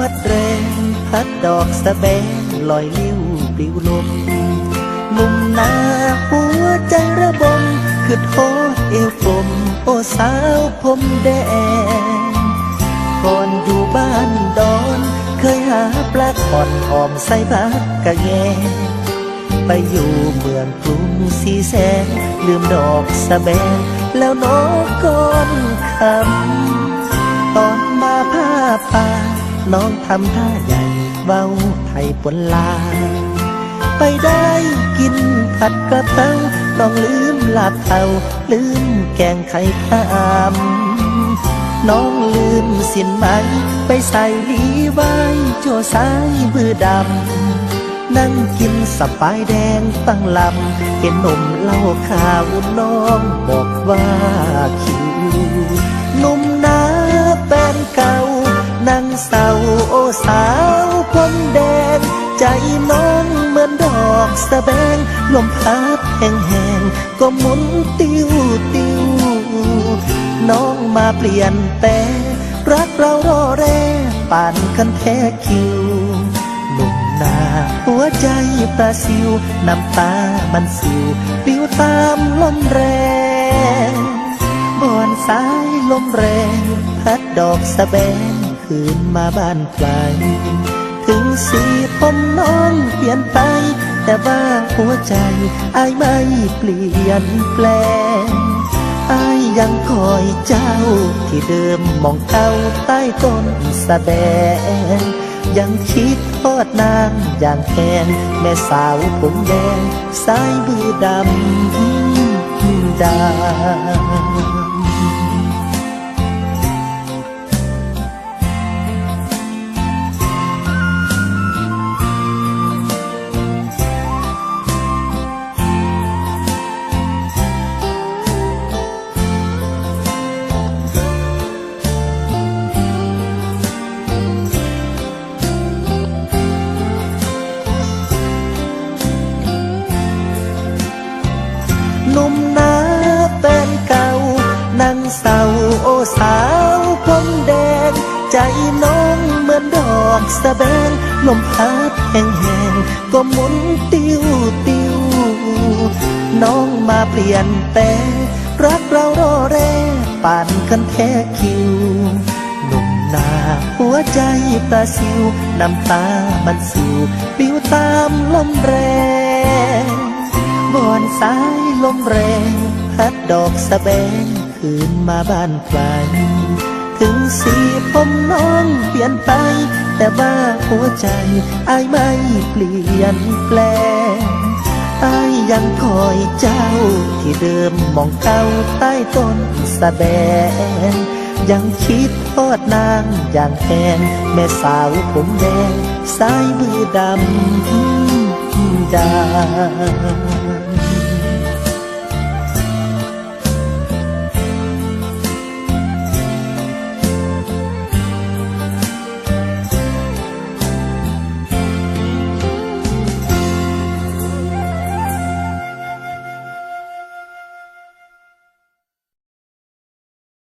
พัดแรงพัดดอกสะแบงลอยลิ้วปลิวลมหนุ่มนาหัวใจระบมคือโทษเอวกลมโอสาวผมแดงก่อนอยู่บ้านดอน เคยหาปลาขอนหอมใส่ผักกะแงไปอยู่เมืองกรุงสีแสนลืมดอกสะแบงแล้วนองก้อนคำตอนมาผ้าป่า น้องทำท่าใหญ่เว้าไทยปนลา ไปได้กินผัดกระเพราน้องลืมลาบเทาลืมแกงไข่พามน้องลืมสินไหม ไปใส่ลีไว้โจสายมือดำ นั่งกินสปายแดงตั้งลำเห็นหนุ่มเล่าข่าวน้องบอกว่าคิ สาวผมแดง ใจน้องเหมือนดอกสะแบง ลมพัดแห้งๆก็หมุนติวติวน้องมาเปลี่ยนแต่รักเรารอแร่ป่านคันแท้คิวหนุ่มนาหัวใจปลาซิว น้ำตามันสิว ปิวตามลมแรงบอนสายลมแรง พัดดอกสะแบง คืนมาบ้านไกล ถึงสีผมน้องเปลี่ยนไป แต่ว่าหัวใจอายไม่เปลี่ยนแปลงอายยังคอยเจ้าที่เดิมมองเต้าใต้ต้นสะแบงยังคิดทอดนางอย่างแทนแม่สาวผมแดงสายมือดำดำ สะแบงลมพัดแห้งๆก็หมุนติ้วติ้วน้องมาเปลี่ยนแต่รักเรารอแรป่านกันแท้คิวหนุ่มนาหัวใจปลาซิวน้ำตามันสิวปิวตามลมแรงบอนสายลมแรงพัดดอกสะแบงคืนมาบ้านไกลถึงสีผมน้องเปลี่ยนไป แต่ว่าหัวใจไอไม่เปลี่ยนแปลงไอยังคอยเจ้าที่เดิมมองเก้าใต้ต้นสะแบงยังคิดทอดนางอย่างแทนแม่สาวผมแดงสายมือดำดำ